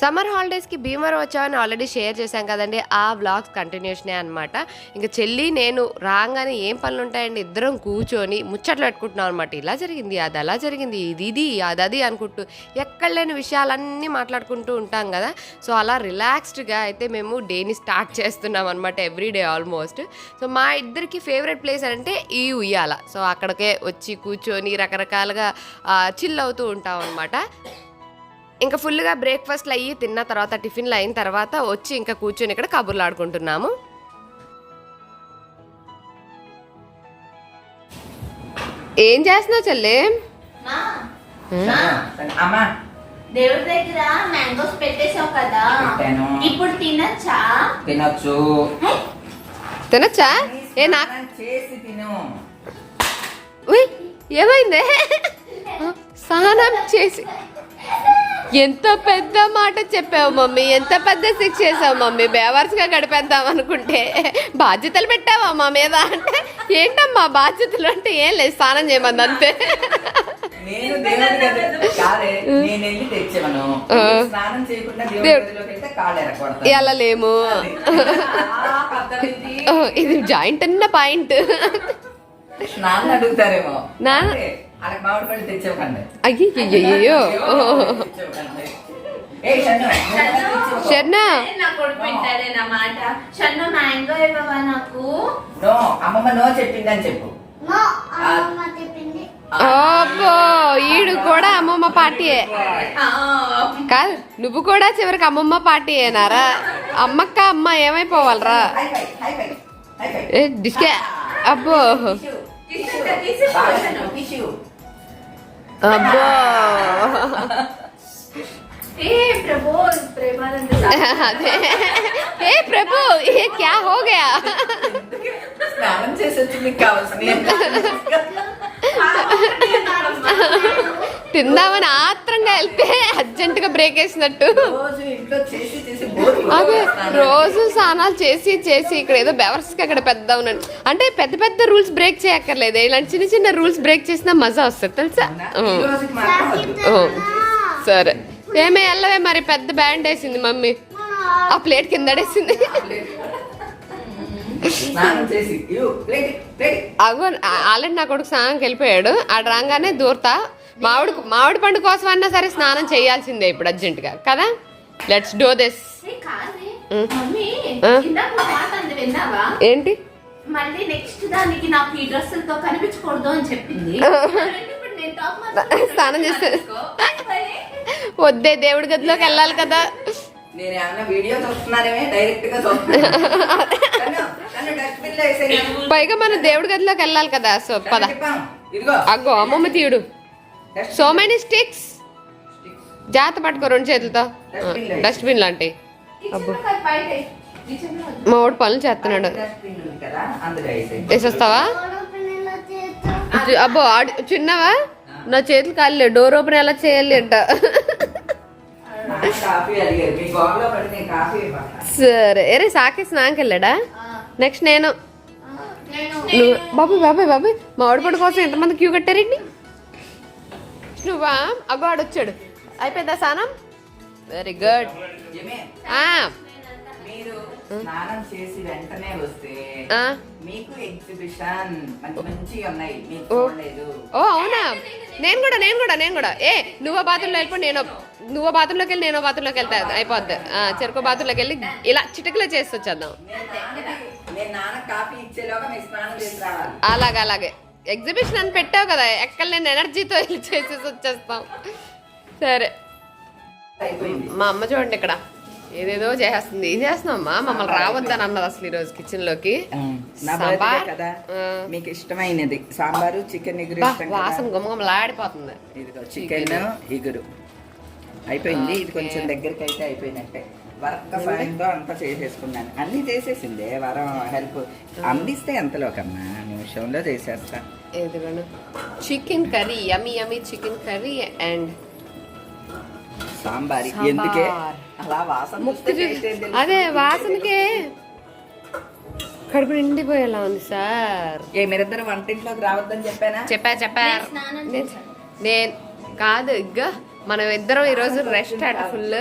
Summer హాలిడేస్కి Bhimavaram వచ్చామని already share చేశాం కదండి. ఆ వ్లాగ్స్ కంటిన్యూషనే అనమాట ఇంకా చెల్లి నేను రాగానే ఏం పనులు ఉంటాయండి ఇద్దరం కూర్చొని ముచ్చట్లు పెట్టుకుంటున్నాం అనమాట ఇలా జరిగింది అది అలా జరిగింది ఇది ఇది అది అది అనుకుంటూ ఎక్కడ లేని విషయాలన్నీ మాట్లాడుకుంటూ ఉంటాం కదా. సో అలా రిలాక్స్డ్గా అయితే మేము డేని స్టార్ట్ చేస్తున్నాం అనమాట ఎవ్రీ డే ఆల్మోస్ట్ సో మా ఇద్దరికి ఫేవరెట్ ప్లేస్ అంటే ఈ ఉయ్యాల. సో అక్కడికే వచ్చి కూర్చొని రకరకాలుగా చిల్ అవుతూ ఉంటాం అనమాట ఇంకా ఫుల్గా బ్రేక్ఫాస్ట్లు అయ్యి తిన్న తర్వాత టిఫిన్లు అయిన తర్వాత వచ్చి ఇంకా కూర్చొని ఇక్కడ కబుర్లు ఆడుకుంటున్నాము. ఏం చేస్తున్నావు చెల్లి? దేవుడి దగ్గర మ్యాంగోస్ కదా. ఇప్పుడు తినచ్చా? తినొచ్చు. తినచ్చా? ఏ నాకు స్నానం చేసి తిను. ఉయ్, ఏమైందే? స్నానం చేసి ఎంత పెద్ద మాట చెప్పావు మమ్మీ ఎంత పెద్ద శిక్ష చేసావు మమ్మీ. బేవర్స్గా గడిపేద్దాం అనుకుంటే బాధ్యతలు పెట్టావా మా మీద అంటే ఏంటమ్మా బాధ్యతలు అంటే ఏం లేదు స్నానం చేయమంది అంతే. లేము. ఇది జాయింట్ అన్న పాయింట్. నాన్న అడుగుతారేమో. నా- చెప్పిందని చెప్పు. అబ్బో ఈడు కూడా అమ్మమ్మ పార్టీయే. ఆ, కాదు నువ్వు కూడా చివరికి అమ్మమ్మ పార్టీ ఏనారా అమ్మక్క అమ్మ ఏమైపోవాలరా? Hi fi hi fi hi fi. ఏ డిస్కే అబ్బో. అబ్బో ఏ ప్రభు ప్రేమానంద అదే ఏ ప్రభు ఏ క్యా హో గయా స్నానం చేసి వచ్చి మీకు కావాల్సిన తిందామని ఆత్రంగా వెళ్తే అర్జెంట్గా బ్రేక్ వేసినట్టు. రోజు ఇంట్లో చేసి చేసి బోర్ అదే రోజు స్నానాలు చేసి చేసి ఇక్కడ ఏదో బెవర్స్ అక్కడ పెద్ద ఉన్నాను అంటే పెద్ద పెద్ద రూల్స్ బ్రేక్ చేయక్కర్లేదు. ఇలాంటి చిన్న చిన్న రూల్స్ బ్రేక్ చేసినా మజా వస్తుంది తెలుసా? సరే. ఏమే వెళ్ళవే మరి పెద్ద బ్యాండ్ వేసింది మమ్మీ. ఆ. ప్లేట్ కిందడేసింది అగో ఆల్రెడీ నా కొడుకు స్నానంకి వెళ్ళిపోయాడు. ఆడ రాగానే దూరతా మామిడి మామిడి పండు కోసం అన్నా సరే స్నానం చేయాల్సిందే ఇప్పుడు అర్జెంటుగా కదా? లెట్స్ డో దిస్ ఏంటి? మళ్ళీ నెక్స్ట్ దానికి నాకు ఈ డ్రెస్సులతో కనిపించకూడదు అని చెప్పింది. ఇప్పుడు నేను టాప్ మార్చుకుంటా. స్నానం చేస్తే-? వద్దే దేవుడి గదిలోకి వెళ్ళాలి కదా. గా. పైగా మనం దేవుడి గదిలోకి వెళ్ళాలి కదా సో పద. అగ్గో అమ్మమ్మ తీయుడు. సో మెనీ స్టిక్స్ జాత పట్టుకో రెండు చేతులతో. డస్ట్బిన్ లాంటి. మా వాడు పనులు చేస్తున్నాడు. వేసేస్తావా? అబ్బో ఆడి చిన్నవా? నా చేతులు కాలే డోర్ ఓపెన్ ఎలా చేయాలి అంట సరే. ఎరే సాకి స్నానంకి వెళ్ళాడా ఆ, నెక్స్ట్ నేను. బాబాయ్ బాబాయ్ బాబాయ్ మా ఆవిడపడి కోసం ఎంతమంది క్యూ కట్టారండి? నువ్వా? అగో ఆడొచ్చాడు. అయిపోయిందా స్నానం? వెరీ గుడ్ ఏమే, మీరు స్నానం చేసి వెంటనే వస్తే మీకు ఎగ్జిబిషన్ మంచి మంచి ఉన్నాయి. మీకు ఓ. అవునా? నేను కూడా నేను కూడా నేను కూడా. ఏ నువ్వు బాత్రూంలో వెళ్ళిపో నేను నువ్వు బాత్రూంలోకి వెళ్ళి నేను బాత్రూంలోకి వెళ్తా అయిపోద్ది. చెరుకు బాత్రూంలోకి వెళ్ళి ఇలా చిటికలో చేసి వచ్చేద్దాం. అలాగే అలాగే. ఎగ్జిబిషన్ అని పెట్టావు కదా ఎక్కడ నేను ఎనర్జీతో వెళ్ళి చేసేసి వచ్చేస్తాం. సరే. మా అమ్మ చూడండి ఇక్కడ ఏదేదో చేస్తుంది. ఏం చేస్తున్నావు అమ్మా? మమ్మల్ని రావద్దని అన్నది అసలు ఈరోజు కిచెన్లోకి. కదా. మీకు ఇష్టమైనది. సాంబారు చికెన్ వాసన కదా గుమ్మగుమ్మలాడిపోతుంది ఇదిగో చికెన్. ఇగురు. అయిపోయింది. ఇది కొంచెం దగ్గరికి అయితే అయిపోయినట్టే. వర్క్ సాయంతో అంతా చేసేసుకున్నాను. అన్ని చేసేసిందే. వరం హెల్ప్. అందిస్తే ఎంతలోకమ్మా నిమిషంలో చేసేస్తా. Chicken curry yummy yummy chicken curry and Sambari. ఎందుకే? అలా వాసన? అదే వాసనకే కడుపు నిండిపోయేలా ఉంది సార్. ఏ మీరిద్దరు వంటింట్లోకి రావద్దని చెప్పానా? చెప్పా చెప్పా. నేను కాదు ఇగ్గ మనం ఇద్దరం ఈరోజు రెస్ట్ అట ఫుల్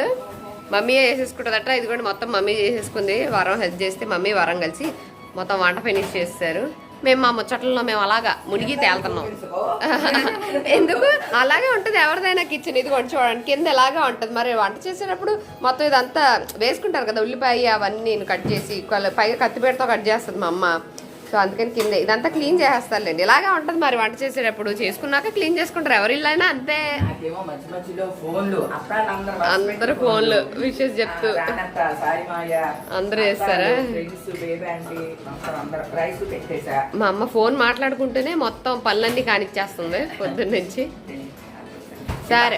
మమ్మీ చేసేసుకుంటుందట ఇది కూడా మొత్తం మమ్మీ చేసేసుకుంది. వరం హెల్ప్ చేస్తే మమ్మీ వరం కలిసి మొత్తం వంట ఫినిష్ చేస్తారు. మేము మా ముచ్చట్లలో మేము అలాగా మునిగి తేలుతున్నాం. ఎందుకు? అలాగే ఉంటుంది ఎవరిదైనా కిచెన్ ఇది కొంచెం చూడండి కింద ఎలాగా ఉంటుంది. మరి వంట చేసేటప్పుడు మొత్తం ఇదంతా వేసుకుంటారు కదా ఉల్లిపాయ అవన్నీ నేను కట్ చేసి పైగా కత్తిపేటతో కట్ చేస్తుంది మా అమ్మ. సో అందుకని కింద ఇదంతా క్లీన్ చేస్తారులేండి ఇలాగే ఉంటుంది మరి వంట చేసేటప్పుడు. చేసుకున్నాక క్లీన్ చేసుకుంటారు. ఎవరి ఇల్లైనా అంతే. అందరూ ఫోన్లు. విషెస్ చెప్తూ. అందరూ చేస్తారా? మా అమ్మ ఫోన్ మాట్లాడుకుంటూనే మొత్తం పనులన్నీ కానిచ్చేస్తుంది పొద్దున్న నుంచి. సరే.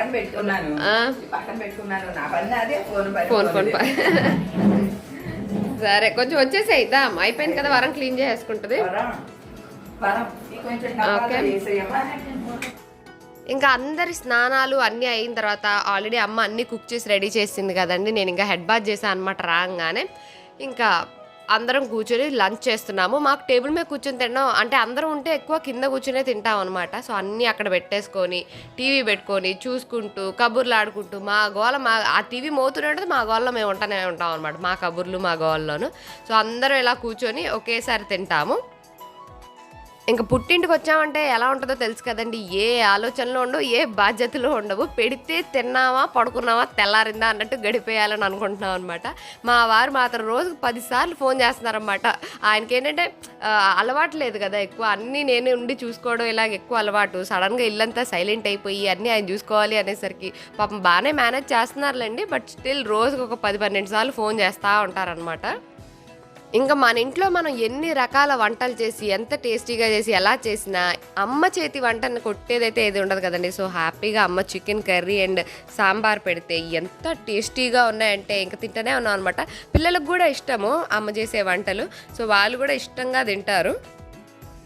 ఫోన్ ఫోన్ సరే కొంచెం వచ్చేసాయి దా అయిపోయింది కదా వరం క్లీన్ చేసుకుంటుంది ఓకే. ఇంకా అందరి స్నానాలు అన్నీ అయిన తర్వాత ఆల్రెడీ అమ్మ అన్నీ కుక్ చేసి రెడీ చేసింది కదండి. నేను ఇంకా హెడ్ బాత్ చేశాను అనమాట రాగానే. ఇంకా అందరం కూర్చొని లంచ్ చేస్తున్నాము. మాకు టేబుల్ మీద కూర్చొని తినడం అంటే అందరం ఉంటే ఎక్కువ కింద కూర్చునే తింటాం అనమాట సో అన్నీ అక్కడ పెట్టేసుకొని టీవీ పెట్టుకొని చూసుకుంటూ కబుర్లు ఆడుకుంటూ మా గోల మా ఆ టీవీ మోతూనే ఉంటుంది మా గోల్లో మేము ఉంటానే ఉంటాం అనమాట మా కబుర్లు మా గోళ్ళలోను సో అందరం ఇలా కూర్చొని ఒకేసారి తింటాము. ఇంకా పుట్టింటికి వచ్చామంటే ఎలా ఉంటుందో తెలుసు కదండి. ఏ ఆలోచనలు ఉండవు ఏ బాధ్యతలు ఉండవు. పెడితే తిన్నామా పడుకున్నామా తెల్లారిందా అన్నట్టు గడిపేయాలని అనుకుంటున్నాం అనమాట మా వారు మాత్రం రోజుకు పదిసార్లు ఫోన్ చేస్తున్నారన్నమాట. ఆయనకి ఏంటంటే అలవాటు లేదు కదా ఎక్కువ. అన్నీ నేనే ఉండి చూసుకోవడం ఇలాగ ఎక్కువ అలవాటు. సడన్గా ఇల్లంతా సైలెంట్ అయిపోయి అన్నీ ఆయన చూసుకోవాలి అనేసరికి పాపం బాగానే మేనేజ్ చేస్తున్నారులేండి. బట్ స్టిల్ రోజుకు ఒక పది పన్నెండు సార్లు ఫోన్ చేస్తూ ఉంటారనమాట ఇంకా మన ఇంట్లో మనం ఎన్ని రకాల వంటలు చేసి ఎంత టేస్టీగా చేసి ఎలా చేసినా అమ్మ చేతి వంటను కొట్టేదైతే ఏది ఉండదు కదండి. సో హ్యాపీగా అమ్మ చికెన్ కర్రీ అండ్ సాంబార్ పెడితే ఎంత టేస్టీగా ఉన్నాయంటే ఇంకా తింటూనే ఉన్నాం అనమాట పిల్లలకు కూడా ఇష్టము అమ్మ చేసే వంటలు. సో వాళ్ళు కూడా ఇష్టంగా తింటారు.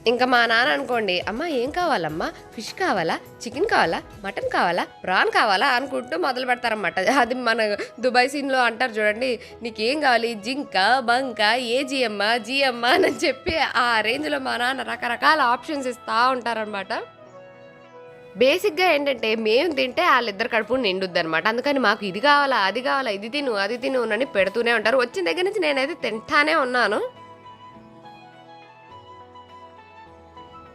ఇంకా మా నాన్న అనుకోండి అమ్మ ఏం కావాలమ్మా? ఫిష్ కావాలా? చికెన్ కావాలా? మటన్ కావాలా? ప్రాన్ కావాలా? అనుకుంటూ మొదలు పెడతారన్నమాట. అది మన దుబాయ్ సీన్లో అంటారు చూడండి నీకేం కావాలి? జింక బంక ఏ జియమ్మ జియమ్మ అని చెప్పి ఆ రేంజ్లో మా నాన్న రకరకాల ఆప్షన్స్ ఇస్తూ ఉంటారనమాట బేసిక్గా ఏంటంటే మేము తింటే వాళ్ళిద్దరు కడుపు నిండుద్ది అనమాట అందుకని మాకు ఇది కావాలా అది కావాలా ఇది తిను అది తిను అని పెడుతూనే ఉంటారు. వచ్చిన దగ్గర నుంచి నేనైతే తింటానే ఉన్నాను.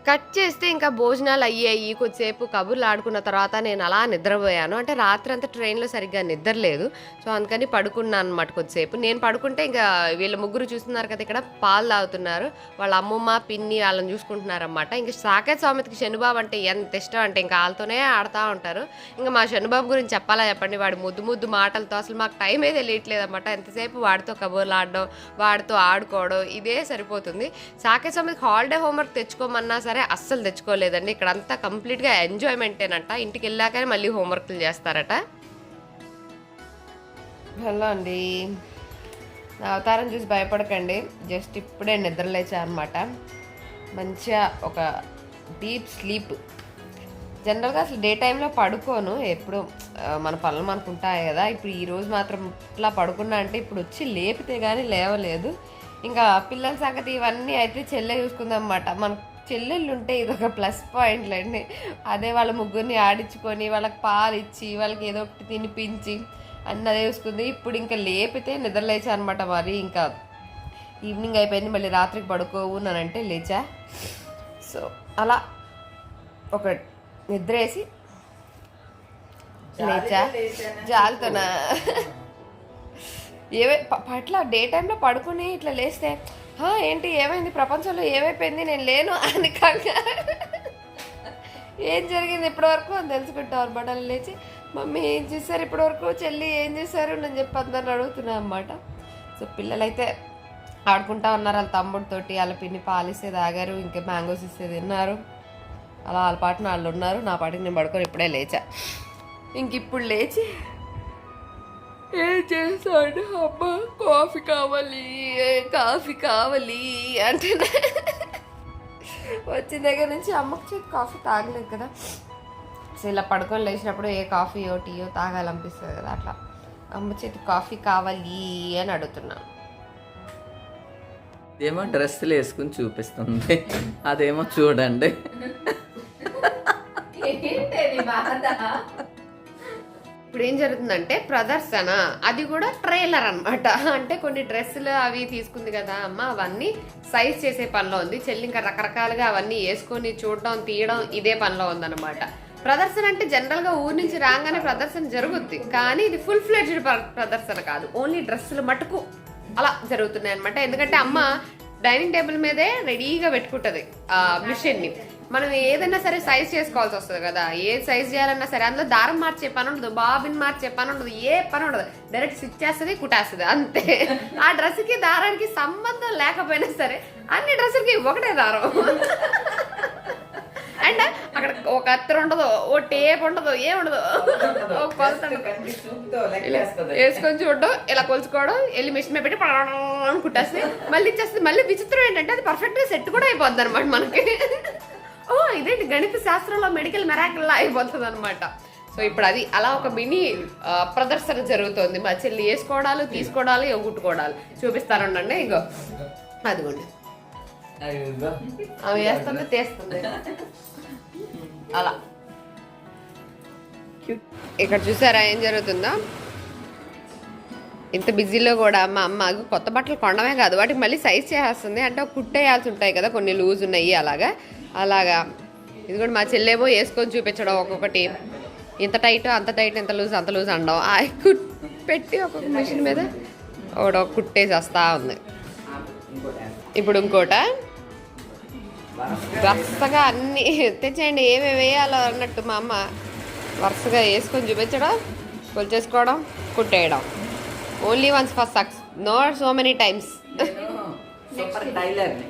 కట్ చేస్తే ఇంకా భోజనాలు అయ్యాయి కొద్దిసేపు కబుర్లు ఆడుకున్న తర్వాత నేను అలా నిద్రపోయాను. అంటే రాత్రి అంతా ట్రైన్లో సరిగ్గా నిద్ర లేదు సో అందుకని పడుకున్నాను అనమాట కొద్దిసేపు. నేను పడుకుంటే ఇంకా వీళ్ళ ముగ్గురు చూస్తున్నారు కదా ఇక్కడ పాలు తాగుతున్నారు. వాళ్ళ అమ్మమ్మ పిన్ని వాళ్ళని చూసుకుంటున్నారన్నమాట. ఇంకా సాకేత్ స్వామికి శనుబాబు అంటే ఎంత ఇష్టం అంటే ఇంకా వాళ్ళతోనే ఆడుతూ ఉంటారు. ఇంకా మా శనుబాబు గురించి చెప్పాలా చెప్పండి. వాడి ముద్దు ముద్దు మాటలతో అసలు మాకు టైమే తెలియట్లేదు అనమాట ఎంతసేపు వాడితో కబుర్లు ఆడడం వాడితో ఆడుకోవడం ఇదే సరిపోతుంది. సాకేత్ స్వామికి హాలిడే హోంవర్క్ తెచ్చుకోమన్నా సరే అస్సలు తెచ్చుకోలేదండి. ఇక్కడ అంతా కంప్లీట్గా ఎంజాయ్మెంటేనంట. ఇంటికి వెళ్ళాకనే మళ్ళీ హోంవర్క్లు చేస్తారట. హలో అండి. నా అవతారం చూసి భయపడకండి. జస్ట్ ఇప్పుడే నిద్రలేచా అనమాట మంచిగా ఒక డీప్ స్లీప్. జనరల్గా అసలు డే టైంలో పడుకోను. ఎప్పుడు మన పనులు మనకు ఉంటాయి కదా. ఇప్పుడు ఈరోజు మాత్రం ఇట్లా పడుకున్నా అంటే ఇప్పుడు వచ్చి లేపితే కానీ లేవలేదు. ఇంకా పిల్లల సంగతి ఇవన్నీ అయితే చెల్లె చూసుకుందాం అన్నమాట మన చెల్లెళ్ళు ఉంటే ఇది ఒక ప్లస్ పాయింట్లండి. అదే వాళ్ళ ముగ్గురిని ఆడించుకొని వాళ్ళకి పాలు ఇచ్చి వాళ్ళకి ఏదో ఒకటి తినిపించి అన్నీ అదే చూసుకుంది. ఇప్పుడు ఇంకా లేపితే నిద్రలేచా అనమాట మరి. ఇంకా ఈవినింగ్ అయిపోయింది మళ్ళీ రాత్రికి పడుకోవు అంటే లేచా. సో అలా ఒక నిద్ర వేసి లేచా. జాలుతున్నా ఏవే పట్ల డే టైంలో పడుకుని ఇట్లా లేస్తే "హా, ఏంటి ఏమైంది? ప్రపంచంలో ఏమైపోయింది? నేను లేను అని కాక ఏం జరిగింది ఇప్పటివరకు అని తెలుసుకుంటాం అనమాట లేచి మమ్మీ ఏం చేశారు ఇప్పటివరకు? చెల్లి ఏం చేశారు? నేను చెప్పి అందరిని అడుగుతున్నా అనమాట సో పిల్లలైతే ఆడుకుంటా ఉన్నారు. వాళ్ళ తమ్ముడితోటి వాళ్ళ పిన్ని పాలిస్తే తాగారు ఇంకా మ్యాంగోస్ ఇస్తే తిన్నారు. అలా వాళ్ళ పాటిన వాళ్ళు ఉన్నారు. నా పాటికి నేను పడుకొని ఇప్పుడే లేచా. ఇంక ఇప్పుడు లేచి ఏం చేస్తాడు అమ్మ కాఫీ కావాలి ఏ కాఫీ కావాలి అంటే వచ్చిన దగ్గర నుంచి అమ్మకి చేతి కాఫీ తాగలేదు కదా. సో ఇలా పడుకొని లేచినప్పుడు ఏ కాఫీయో టీయో తాగాలనిపిస్తుంది కదా అట్లా. అమ్మ చేతి కాఫీ కావాలి అని అడుగుతున్నాను ఏమో డ్రెస్సులు వేసుకుని చూపిస్తుంది. అదేమో చూడండి. ఇప్పుడు ఏం జరుగుతుందంటే ప్రదర్శన అది కూడా ట్రైలర్ అనమాట అంటే కొన్ని డ్రెస్సులు అవి తీసుకుంది కదా అమ్మ అవన్నీ సైజ్ చేసే పనిలో ఉంది. చెల్లి ఇంకా రకరకాలుగా అవన్నీ వేసుకొని చూడడం తీయడం ఇదే పనిలో ఉందన్నమాట. ప్రదర్శన అంటే జనరల్గా ఊరి నుంచి రాగానే ప్రదర్శన జరుగుద్ది. కానీ ఇది ఫుల్ ఫ్లెడ్జ్డ్ ప్రదర్శన కాదు. ఓన్లీ డ్రెస్సులు మటుకు అలా జరుగుతున్నాయి అనమాట ఎందుకంటే అమ్మ డైనింగ్ టేబుల్ మీదే రెడీగా పెట్టుకుంటది ఆ మిషన్ని మనం ఏదైనా సరే సైజ్ చేసుకోవాల్సి వస్తుంది కదా. ఏ సైజ్ చేయాలన్నా సరే అందులో దారం మార్చే పని ఉండదు బాబిన్ మార్చే పని ఉండదు ఏ పని ఉండదు. డైరెక్ట్ స్టిచ్ చేస్తుంది కుట్టేస్తుంది అంతే. ఆ డ్రెస్కి దారానికి సంబంధం లేకపోయినా సరే అన్ని డ్రెస్సులకి ఒకటే దారం. అండ్ అక్కడ ఒక అత్తరు ఉండదు ఓ టేప్ ఉండదు ఏం ఉండదు. వేసుకొని చూడడం ఇలా కొలుచుకోవడం వెళ్ళి మిషన్ మీద పెట్టి పడడం కుట్టేస్తుంది. కుట్టేస్తే మళ్ళీ ఇచ్చేస్తుంది. మళ్ళీ విచిత్రం ఏంటంటే అది పర్ఫెక్ట్గా సెట్ కూడా అయిపోద్ది అనమాట మనకి. ఓ ఇదేంటి గణిత శాస్త్రంలో మెడికల్ మెరాకిల్ అయిపోతుంది అనమాట సో ఇప్పుడు అది అలా ఒక మినీ ప్రదర్శన జరుగుతుంది. మా చెల్లి వేసుకోవడాలు తీసుకోవడాలు ఎగుట్టుకోవడాలు చూపిస్తాను ఉండండి ఇగో. అదిగోండి. అవి వేస్తుంది తీస్తుంది. అలా. ఇక్కడ చూసారా ఏం జరుగుతుందో? ఇంత బిజీలో కూడా మా అమ్మ కొత్త బట్టలు కొనడమే కాదు వాటికి మళ్ళీ సైజ్ చేసేస్తుంది అంటే కుట్టేయాల్సి ఉంటాయి కదా కొన్ని లూజ్ ఉన్నాయి అలాగా. అలాగా. ఇది కూడా మా చెల్లేమో వేసుకొని చూపించడం ఒక్కొక్కటి. ఇంత టైట్ అంత టైట్ ఇంత లూజ్ అంత లూజ్ అనడం ఆ కుట్ పెట్టి ఒక్కొక్క మిషన్ మీద ఒకటి ఒక కుట్టేసేస్తా ఉంది. ఇప్పుడు ఇంకోట. వరుసగా అన్ని తెచ్చేయండి ఏమేమి వేయాలో అన్నట్టు మా అమ్మ వరుసగా వేసుకొని చూపించడం కొలిచేసుకోవడం కుట్టేయడం. Only once for sucks no so many times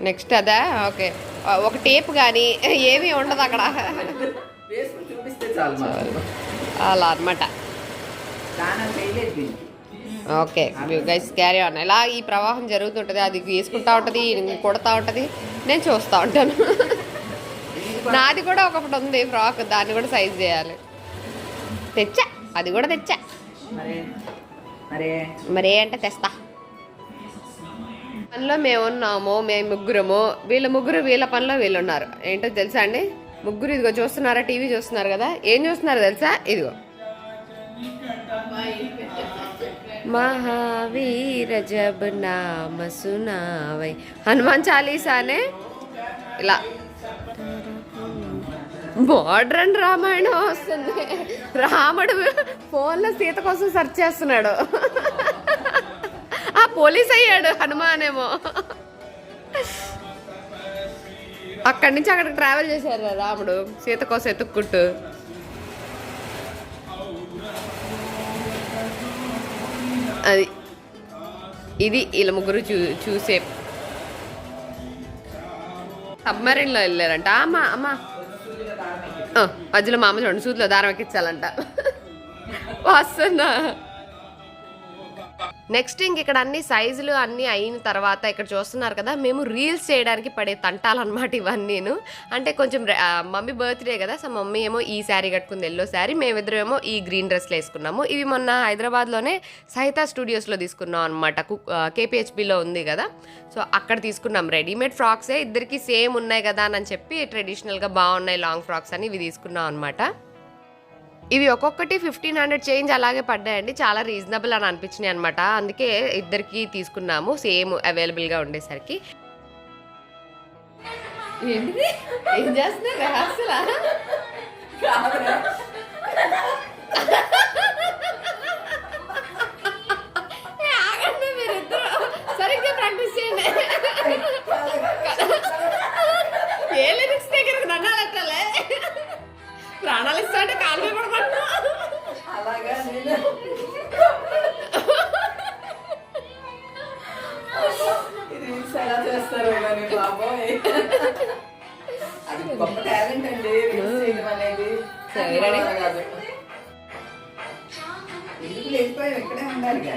next అదా? ఓకే ఒక టేప్ కానీ ఏమీ ఉండదు అక్కడ. అలా అనమాట ఓకే గైస్ క్యారీ ఆన్ ఇలా ఈ ప్రవాహం జరుగుతుంటుంది అది వేసుకుంటా ఉంటుంది కొడతా ఉంటుంది నేను చూస్తూ ఉంటాను. నాది కూడా ఒకటి ఉంది ఫ్రాక్ దాన్ని కూడా సైజ్ చేయాలి. తెచ్చా అది కూడా తెచ్చా. మరే. మరి అంటే తెస్తా. పనిలో మేము ఉన్నాము మేము ముగ్గురము వీళ్ళ ముగ్గురు వీళ్ళ పనిలో వీళ్ళు ఉన్నారు ఏంటో తెలుసా అండి? ముగ్గురు ఇదిగో చూస్తున్నారా టీవీ చూస్తున్నారు కదా? ఏం చూస్తున్నారు తెలుసా? ఇదిగో. మహావీర జబ్ నామ సునావై. హనుమాన్ చాలీసానే? ఇలా. మోడ్రన్ రామాయణం వస్తుంది. రాముడు ఫోన్లో సీత కోసం సెర్చ్ చేస్తున్నాడు. పోలీస్ అయ్యాడు హనుమానేమో. అక్కడి నుంచి అక్కడికి ట్రావెల్ చేశారు రాముడు. సీత కోసం ఎత్తుక్కుంటూ. అది ఇది వీళ్ళ ముగ్గురు చూ చూసే. సబ్మరీన్లో వెళ్ళారంట. అమ్మా అమ్మా. ఆ, మధ్యలో మామ చూడండి సూదిలో దారం ఎక్కించాలంట. వస్తున్నా. నెక్స్ట్ ఇంక ఇక్కడ అన్ని సైజులు అన్ని అయిన తర్వాత ఇక్కడ చూస్తున్నారు కదా మేము రీల్స్ చేయడానికి పడే తంటాలు అనమాట ఇవన్నీను. అంటే కొంచెం మమ్మీ బర్త్డే కదా సో మమ్మీ ఏమో ఈ శారీ కట్టుకుంది ఎల్లో శారీ మేమిద్దరం ఏమో ఈ గ్రీన్ డ్రెస్లు వేసుకున్నాము. ఇవి మొన్న హైదరాబాద్లోనే సహిత స్టూడియోస్లో తీసుకున్నాం అనమాట కేపీహెచ్బిలో ఉంది కదా. సో అక్కడ తీసుకున్నాం రెడీమేడ్ ఫ్రాక్సే ఇద్దరికి సేమ్ ఉన్నాయి కదా అని చెప్పి ట్రెడిషనల్గా బాగున్నాయి లాంగ్ ఫ్రాక్స్ అని ఇవి తీసుకున్నాం అనమాట ఇవి ఒక్కొక్కటి ఫిఫ్టీన్ హండ్రెడ్ చేంజ్ అలాగే పడ్డాయండి. చాలా రీజనబుల్ అని అనిపించినాయి అనమాట అందుకే ఇద్దరికి తీసుకున్నాము. సేమ్ అవైలబుల్గా ఉండేసరికి. ఏం లిరిక్స్ దగ్గరకు నన్ను ప్రాణాలు ఇస్తా అంటే కాలు పడబట్టు అలాగా రీల్స్ ఎలా చేస్తారు బాబోయ్. అది గొప్ప టాలెంట్ అండి రీల్స్ చేయడం అనేది. కాదు. ఎందుకు లేచిపోయావు? ఇక్కడే ఉండాలిగా.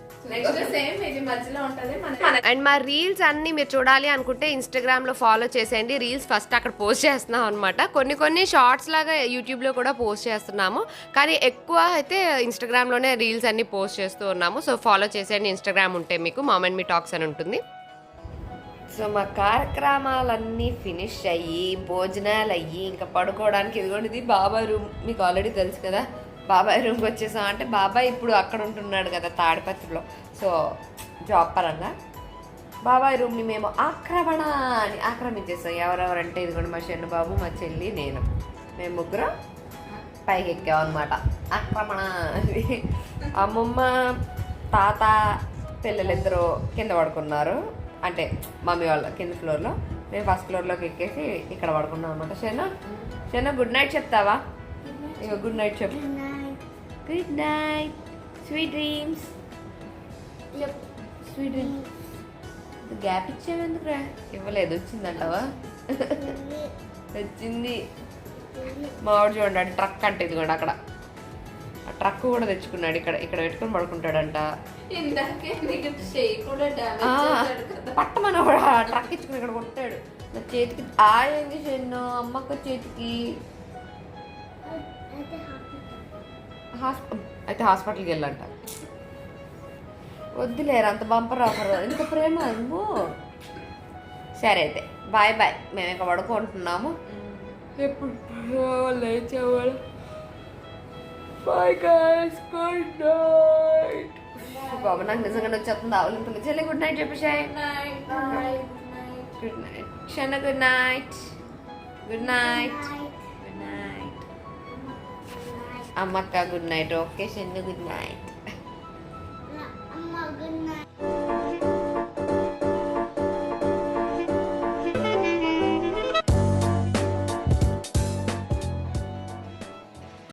నెక్స్ట్ సేమ్ ఇది మధ్యలో ఉంటది మన అండ్ మా రీల్స్ అన్ని మీరు చూడాలి అనుకుంటే ఇన్స్టాగ్రామ్లో ఫాలో చేసేయండి. రీల్స్ ఫస్ట్ అక్కడ పోస్ట్ చేస్తున్నాం అనమాట కొన్ని కొన్ని షార్ట్స్ లాగా యూట్యూబ్లో కూడా పోస్ట్ చేస్తున్నాము. కానీ ఎక్కువ అయితే ఇన్స్టాగ్రామ్లోనే రీల్స్ అన్ని పోస్ట్ చేస్తూ ఉన్నాము. సో ఫాలో చేసేయండి ఇన్స్టాగ్రామ్ ఉంటే మీకు మామెంట్ మీ టాక్స్ అని ఉంటుంది. సో మా కార్యక్రమాలన్నీ ఫినిష్ అయ్యి భోజనాలు అయ్యి ఇంకా పడుకోవడానికి ఇదిగోండి ఇది బాబాయ్ రూమ్ మీకు ఆల్రెడీ తెలుసు కదా. బాబాయ్ రూమ్కి వచ్చేసాం అంటే బాబాయ్ ఇప్పుడు అక్కడ ఉంటున్నాడు కదా తాడిపత్రిలో. సో జాబ్ పరంగా. బాబాయ్ రూమ్ని మేము ఆక్రమణ అని ఆక్రమించేస్తాం ఎవరెవరంటే ఇదిగోండి మా చెన్ను బాబు మా చెల్లి నేను. మేము ముగ్గురం పైకి ఎక్కాం అనమాట ఆక్రమణ అని. అమ్మమ్మ తాత పిల్లలిద్దరూ కింద పడుకున్నారు. అంటే మమ్మీ వాళ్ళ కింద ఫ్లోర్లో. మేము ఫస్ట్ ఫ్లోర్లోకి ఎక్కేసి ఇక్కడ పడుకున్నాం అనమాట షెన్న షెన్న గుడ్ నైట్ చెప్తావా? ఇక గుడ్ నైట్ చెప్పు. Good night sweet dreams sweet dreams gap ఇచ్చేవి ఎందుకురా ఇవ్వలేదు. వచ్చిందంటావా? వచ్చింది. మావాడు చూడండి ట్రక్ అంటే ఇది కూడా అక్కడ. ఆ ట్రక్ కూడా తెచ్చుకున్నాడు ఇక్కడ. ఇక్కడ పెట్టుకొని పడుకుంటాడంట. ఆ, పట్టమని కూడా ట్రక్ ఇచ్చుకుని ఇక్కడ కొట్టాడు. నా చేతికి ఆయింది చెన్ను అమ్మక్క చేతికి హాస్ప- అయితే హాస్పిటల్కి వెళ్ళంట. వద్దులేరు అంత బంపర్ ఆఫర్ ఇంత ప్రేమ అమ్మో సరే అయితే బాయ్ బాయ్. మేము ఇక పడుకుంటున్నాము. ఎప్పుడు లేచేవాడు బాయ్ గుడ్ నైట్ బాబు నాకు నిజంగా వచ్చేస్తుంది ఆవులింపులు చెల్లి good night చెప్పేసాయి. Night night night good night Shanna good night good night good night అమ్మక్క good night okay Shannu good night